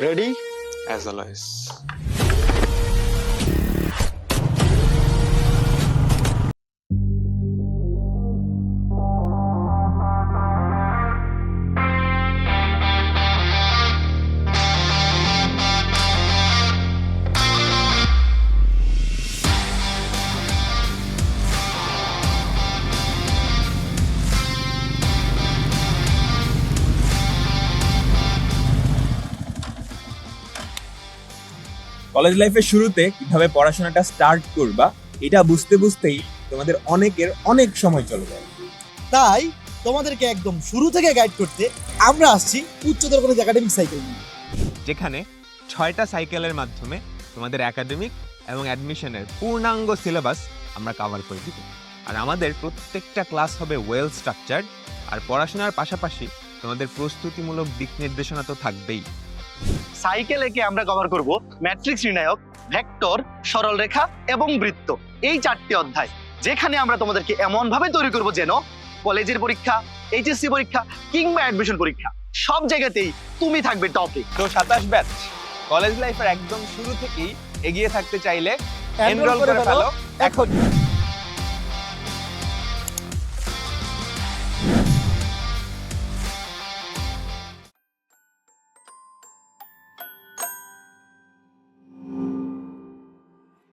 Ready? As always. College লাইফের শুরুতে কীভাবে পড়াশোনাটা স্টার্ট করবা এটা বুঝতে বুঝতেই তোমাদের অনেকের অনেক সময় চলে যায়। তাই তোমাদেরকে একদম শুরু থেকে গাইড করতে আমরা আসছি উচ্চতর কলেজ একাডেমিক সাইকেল নিয়ে। যেখানে ছয়টা সাইকেলের মাধ্যমে তোমাদের একাডেমিক এবং অ্যাডমিশনের পূর্ণাঙ্গ সিলেবাস আমরা কভার করে দিব। আর আমাদের প্রত্যেকটা ক্লাস হবে ওয়েল স্ট্রাকচার্ড আর পড়াশোনার পাশাপাশি তোমাদের প্রস্তুতিমূলক দিক নির্দেশনা তো থাকবেই। সাইকেল একে আমরা কভার করব ম্যাট্রিক্স নির্ণায়ক ভেক্টর সরলরেখা এবং বৃত্ত। এই চারটি অধ্যায় যেখানে আমরা তোমাদেরকে এমন ভাবে তৈরি করব যেন কলেজের পরীক্ষা এইচএসসি পরীক্ষা কিংবা অ্যাডমিশন পরীক্ষা সব জায়গাতেই তুমি থাকবে টপে তো সাতাশ ব্যাচ কলেজ লাইফের একদম শুরু থেকেই এগিয়ে থাকতে চাইলে এনরোল করে ফেলো এখন।